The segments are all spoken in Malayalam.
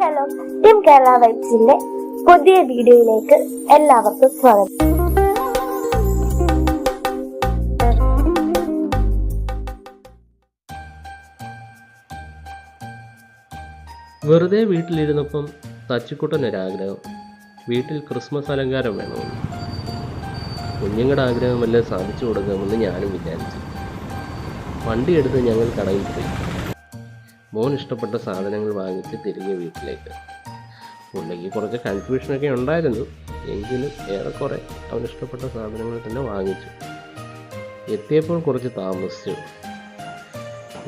ഹലോ ടീം കേരള വൈബ്സിന്റെ പുതിയ വീഡിയോയിലേക്ക് എല്ലാവർക്കും സ്വാഗതം. വെറുതെ വീട്ടിലിരുന്നപ്പം തച്ചിക്കുട്ടൻ ഒരാഗ്രഹം. വീട്ടിൽ ക്രിസ്മസ് അലങ്കാരം വേണമെന്ന് കുഞ്ഞുങ്ങളുടെ ആഗ്രഹമെല്ലാം സാധിച്ചു കൊടുക്കാമെന്ന് ഞാനും വിചാരിച്ചു. വണ്ടി എടുത്ത് ഞങ്ങൾ കടയിൽ പോയി. മോൻ ഇഷ്ടപ്പെട്ട സാധനങ്ങൾ വാങ്ങിച്ച് തിരികെ വീട്ടിലേക്ക്. പുള്ളിക്ക് കുറച്ച് കൺഫ്യൂഷനൊക്കെ ഉണ്ടായിരുന്നു. എങ്കിലും ഏറെക്കുറെ അവൻ ഇഷ്ടപ്പെട്ട സാധനങ്ങൾ തന്നെ വാങ്ങിച്ചു. എത്തിയപ്പോൾ കുറച്ച് താമസിച്ചു.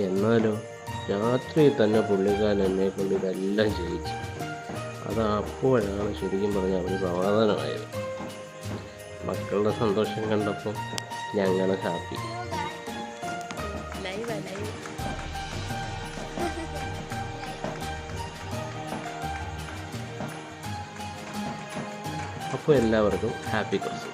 എന്നാലോ രാത്രി തന്നെ പുള്ളിക്കാരൻ എന്നെ കൊണ്ട് ഇതെല്ലാം ചെയ്യിച്ചു. അത് അപ്പോഴാണ് ശരിക്കും പറഞ്ഞ അവന് സമാധാനമായത്. മക്കളുടെ സന്തോഷം കണ്ടപ്പോൾ ഞങ്ങളെ ഹാപ്പി അപ്പോൾ എല്ലാവർക്കും ഹാപ്പി ക്രിസ്മസ്.